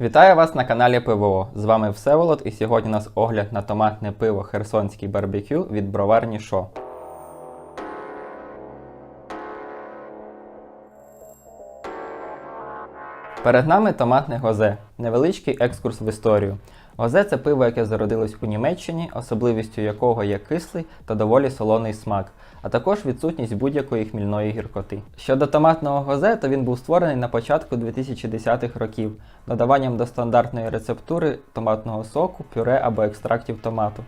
Вітаю вас на каналі ПВО. З вами Всеволод, і сьогодні у нас огляд на томатне пиво Херсонський барбекю від броварні Шо. Перед нами томатне гозе, невеличкий екскурс в історію. Гозе це пиво, яке зародилось у Німеччині, особливістю якого є кислий та доволі солоний смак, а також відсутність будь-якої хмільної гіркоти. Щодо томатного гозе, то він був створений на початку 2010-х років додаванням до стандартної рецептури томатного соку, пюре або екстрактів томату.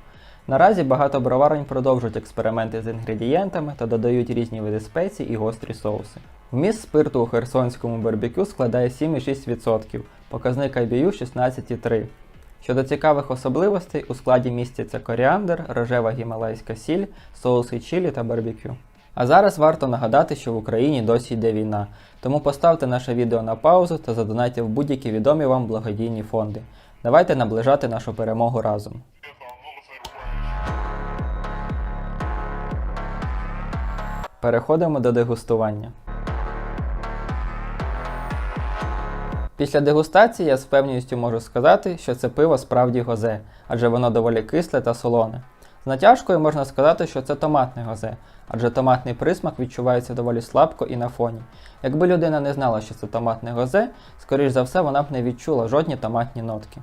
Наразі багато броварень продовжують експерименти з інгредієнтами та додають різні види спецій і гострі соуси. Вміст спирту у херсонському барбекю складає 7,6%, показник IBU 16,3%. Щодо цікавих особливостей, у складі містяться коріандр, рожева гімалайська сіль, соуси чилі та барбекю. А зараз варто нагадати, що в Україні досі йде війна, тому поставте наше відео на паузу та задонайте в будь-які відомі вам благодійні фонди. Давайте наближати нашу перемогу разом. Переходимо до дегустування. Після дегустації я з певністю можу сказати, що це пиво справді гозе, адже воно доволі кисле та солоне. З натяжкою можна сказати, що це томатне гозе, адже томатний присмак відчувається доволі слабко і на фоні. Якби людина не знала, що це томатне гозе, скоріш за все вона б не відчула жодні томатні нотки.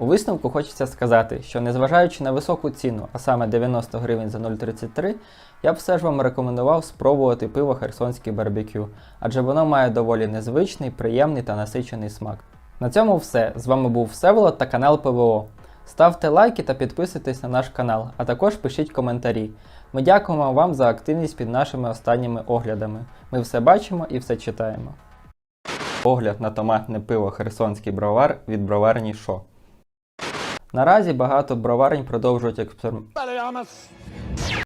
У висновку хочеться сказати, що незважаючи на високу ціну, а саме 90 гривень за 0,33, я б все ж вам рекомендував спробувати пиво Херсонський барбекю, адже воно має доволі незвичний, приємний та насичений смак. На цьому все. З вами був Всеволод та канал ПВО. Ставте лайки та підписуйтесь на наш канал, а також пишіть коментарі. Ми дякуємо вам за активність під нашими останніми оглядами. Ми все бачимо і все читаємо. Огляд на томатне пиво Херсонський бровар від броварні Шо. Наразі багато броварень продовжують експеримент.